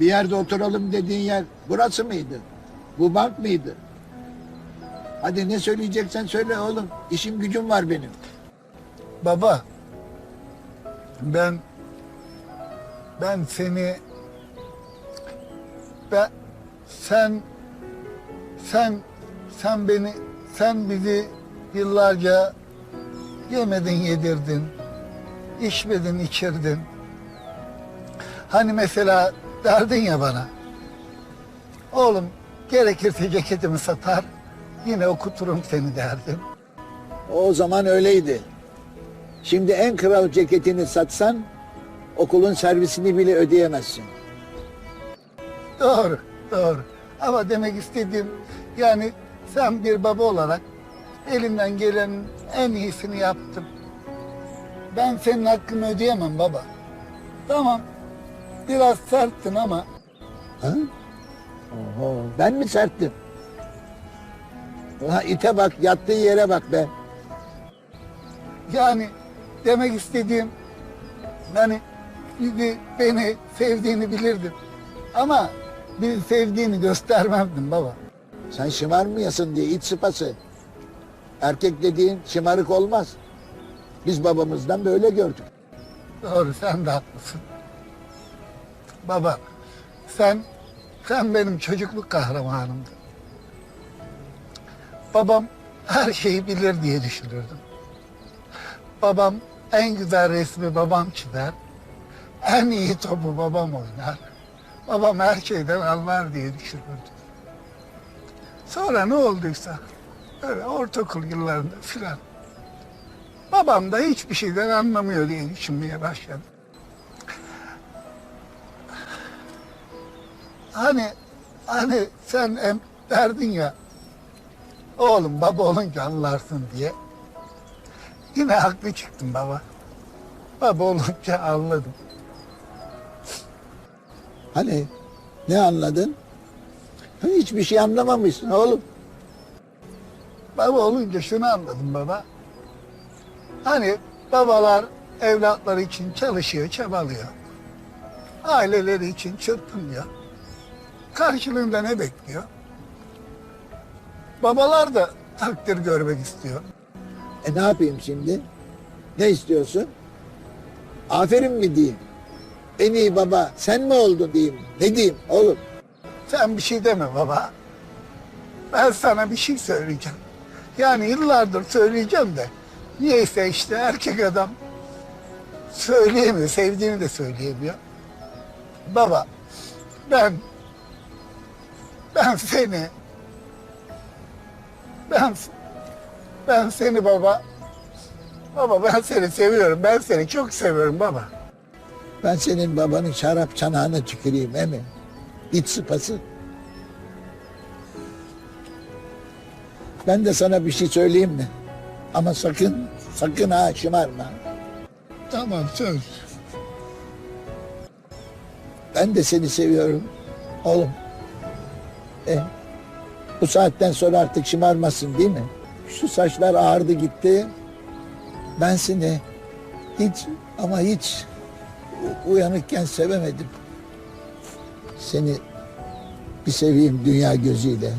Bir yerde oturalım dediğin yer burası mıydı? Bu bank mıydı? Hadi ne söyleyeceksen söyle oğlum. İşim gücüm var benim. Baba, ben ben seni ben sen sen sen beni sen bizi yıllarca yemedin yedirdin içmedin içirdin hani mesela derdin ya bana oğlum gerekirse ceketimi satar yine okuturum seni derdin O zaman öyleydi. Şimdi en kral ceketini satsan okulun servisini bile ödeyemezsin. Doğru, doğru. Ama demek istediğim yani sen bir baba olarak elinden gelenin en iyisini yaptın. Ben senin hakkını ödeyemem baba. Tamam, biraz serttin ama Ha? Oho, ben mi serttim? Ulan ite bak, yattığı yere bak be. yani demek istediğim yani bir- beni sevdiğini bilirdim. Ama bir sevdiğini göstermemdin baba. Sen şımarmayasın diye iç sıpası. Erkek dediğin şımarık olmaz. Biz babamızdan böyle gördük. Doğru sen de haklısın. Baba sen sen benim çocukluk kahramanımdın. Babam her şeyi bilir diye düşünürdüm. Babam en güzel resmi babam çizer. En iyi topu babam oynar. Babam her şeyden anlar diye düşünürdüm. Sonra ne olduysa öyle ortaokul yıllarında filan babam da hiçbir şeyden anlamıyor diye düşünmeye başladım. Hani hani sen em derdin ya oğlum baba olunca anlarsın diye. Yine haklı çıktım baba. Baba olunca anladım. Hani ne anladın? Hiçbir şey anlamamışsın oğlum. Baba olunca şunu anladım baba. Hani babalar evlatları için çalışıyor, çabalıyor. Aileleri için çırpınıyor. Karşılığında ne bekliyor? Babalar da takdir görmek istiyor. E ne yapayım şimdi? Ne istiyorsun? Aferin mi diyeyim? En iyi baba sen mi oldun diyeyim? Ne diyeyim oğlum? Sen bir şey deme baba. Ben sana bir şey söyleyeceğim. Yani yıllardır söyleyeceğim de. Niyeyse işte erkek adam söyleyemiyor, sevdiğini de söyleyemiyor. Baba, ben ben seni ben ben seni baba baba ben seni seviyorum. Ben seni çok seviyorum baba. Ben senin babanın şarap çanağına tüküreyim emi. İç sıpası. Ben de sana bir şey söyleyeyim mi? Ama sakın, sakın ha şımarma. Tamam söz. Ben de seni seviyorum oğlum. E, bu saatten sonra artık şımarmasın değil mi? Şu saçlar ağırdı gitti. Ben seni hiç ama hiç uyanıkken sevemedim. Seni bir seveyim dünya gözüyle.